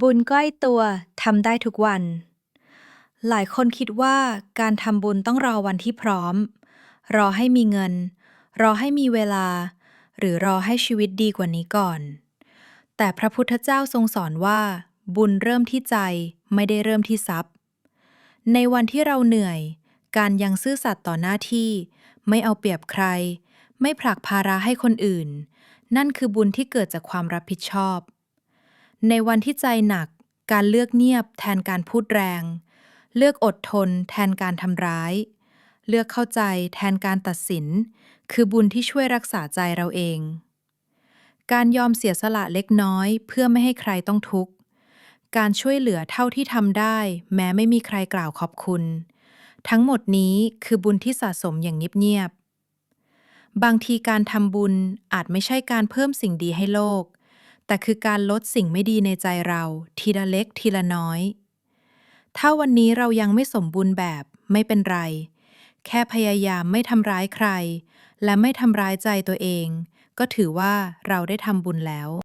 บุญใกล้ตัวทำได้ทุกวัน หลายคนคิดว่าการทำบุญต้องรอวันที่พร้อม รอให้มีเงิน รอให้มีเวลา หรือรอให้ชีวิตดีกว่านี้ก่อน แต่พระพุทธเจ้าทรงสอนว่า บุญเริ่มที่ใจไม่ได้เริ่มที่ทรัพย์ ในวันที่เราเหนื่อย การยังซื่อสัตย์ต่อหน้าที่ ไม่เอาเปรียบใคร ไม่ผลักภาระให้คนอื่น นั่นคือบุญที่เกิดจากความรับผิดชอบ ในวันที่ใจหนัก การเลือกเงียบ แทนการพูดแรง เลือกอดทน แทนการทำร้าย เลือกเข้าใจ แทนการตัดสิน คือบุญที่ช่วยรักษาใจเราเอง การยอมเสียสละเล็กน้อย เพื่อไม่ให้ใครต้องทุกข์ การช่วยเหลือเท่าที่ทำได้ แม้ไม่มีใครกล่าวขอบคุณ ทั้งหมดนี้คือบุญที่สะสมอย่างเงียบๆบางทีการทำบุญอาจไม่ใช่การเพิ่มสิ่งดีให้โลก แต่คือการลดสิ่งไม่ดีในใจเราทีละเล็กทีละน้อย ถ้าวันนี้เรายังไม่สมบูรณ์แบบไม่เป็นไร แค่พยายามไม่ทำร้ายใคร และไม่ทำร้ายใจตัวเอง ก็ถือว่าเราได้ทำบุญแล้ว